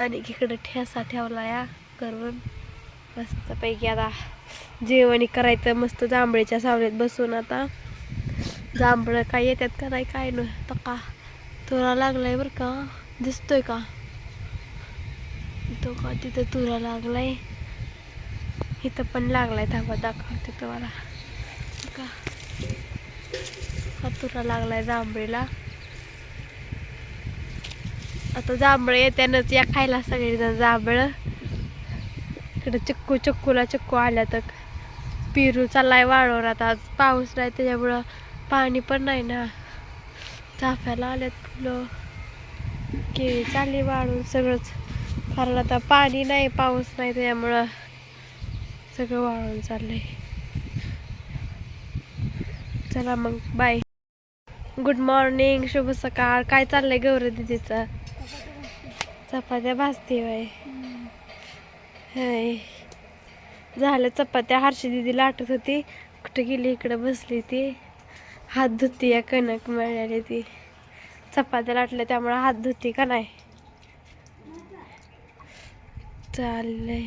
आणि इकडे ठेसा ठेवला या करून. मस्तपैकी आता जेवणी करायचं मस्त जांभळीच्या सावलीत बसून आता. जांभळं काय येतात का नाही काय न तर का? तुरा लागलाय बरं का? दिसतोय का? तो का तिथं तुरा लागलाय? इथं पण लागलाय थांबा दाखवते तुम्हाला. का हा तुरा लागलाय जांभळीला. आता जांभळं येत्यानंच. या खायला सगळेजण जांभळं. इकडं चिक्कू चिक्कूला चिक्कू आल्या तर पेरू चाललाय वाळवर आता आज पाऊस नाही त्याच्यामुळं पाणी पण नाही ना. चाफ्याला आल्यात फुलं. केळी चालली वाळून सगळंच. कारण आता पाणी नाही पाऊस नाही त्याच्यामुळं सगळं वाळून चाललंय. चला मग बाय. गुड मॉर्निंग शुभ सकाळ. काय चाललंय गौरी दिदीचं? चपात्या भाजते बाय हाय. झालं चपात्या. हर्षी दिदी लाटत होती. कुठे गेली? इकडे बसली ती. हात धुती या कणक मिळाली ती. चपात्या लाटल्या त्यामुळे हात धुती का नाही? चाललंय.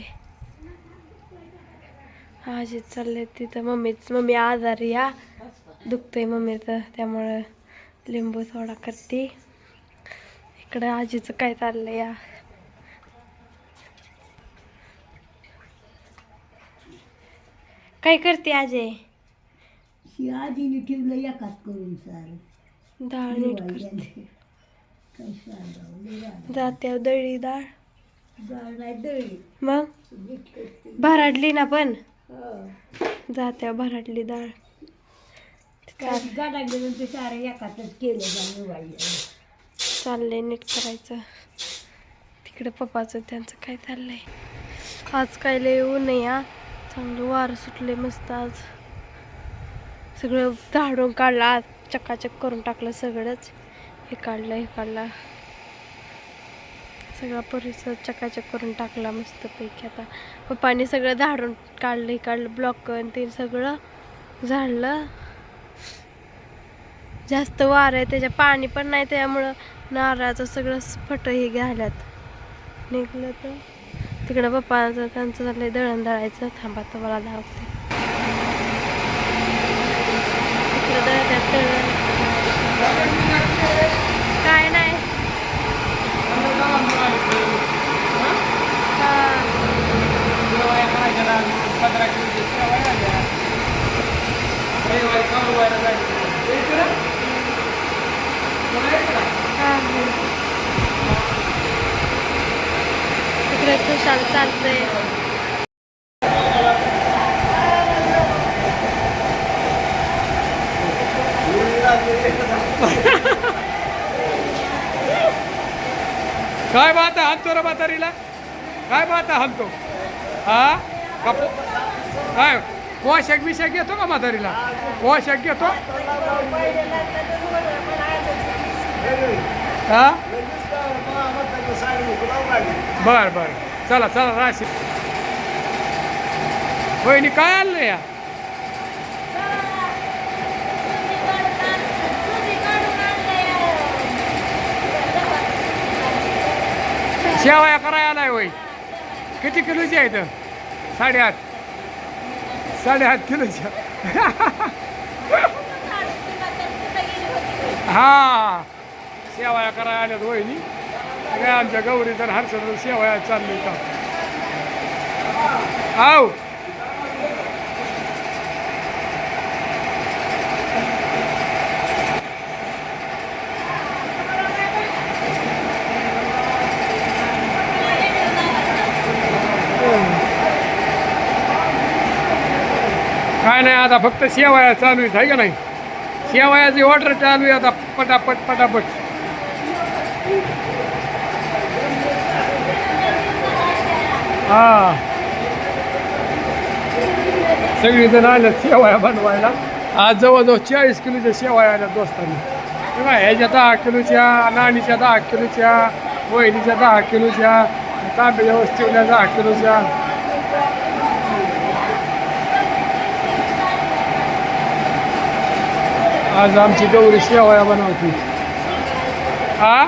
आजी चाललंय तिथं. मम्मीच मम्मी आजारी या. दुखतंय मम्मीचं. त्यामुळं लिंबू थोडा करते. इकडं आजीचं काय चाललंय या? काय करते आजे? आजीने ठेवलं एकाच करून सारं. डाळ नीट सांगावं लय. जात्या दळी डाळ. डाळ नाही दळली मग? नीट करते. भराडली ना पण? हो. जात्या भराडली डाळ. काय गाडा गेलं ते सारं एकातच केलं जा दिवाळी चाललंय नीट करायचं. तिकडे पप्पाचं त्यांचं काय चाललंय. आज काय लय ऊन आहे हा. चांगलं वारं सुटले मस्त आज. सगळं झाडून काढलं आज चकाचक करून टाकलं सगळंच. हे काढलं हे काढलं. सगळा परिसर चकाचक करून टाकला मस्तपैकी आता. पप्पाने सगळं झाडून काढलं हे काढलं ब्लॉक ते सगळं झाडलं. जास्त वार आहे त्याच्या पाणी पण नाही त्यामुळं. नारळाचं सगळं फट हे घाल्यात निघलं तर तिकडं पप्पाचं त्यांचं चाललंय दळण दळायचं. थांबा तर मला धावते. तिकडं दळत्यात दळण काय नाही हा. हा. तिकडे खुशाल चालतंय. काय बात आहे हाणतो रे म्हातारीला? काय बात आहे हाणतो? हा? कापू काय? पोशाख बिशाख घेतो का म्हातारीला? पोशाख घेतो? हा? बर बर. चला चला राशी. वहिनी काय आणलं या? शेवया करायला आलाय वय किती किलोची आहे इथं? साडेआठ. साडेआठ किलोच्या हा. शेवया करायला आल्यात वहिनी. सगळ्या आमच्या गौरी तर हर्षद शेवया चालली का आव काय नाही आता फक्त सेवाया चालू आहेत आहे का नाही? सेवायाची ऑर्डर चालू आहे आता पटापट पटापट. हा. सगळीजण आल्यात शेवाया बनवायला. आज जवळजवळ चाळीस किलोच्या शेवाया आल्या दोस्तांनी. हे ह्याच्या दहा किलोच्या नाणीच्या दहा किलोच्या वहिनीच्या दहा किलोच्या तांब्याच्या वस्तीवल्या दहा किलोच्या. आज आमची गौरी शेवाया बनवते. हा?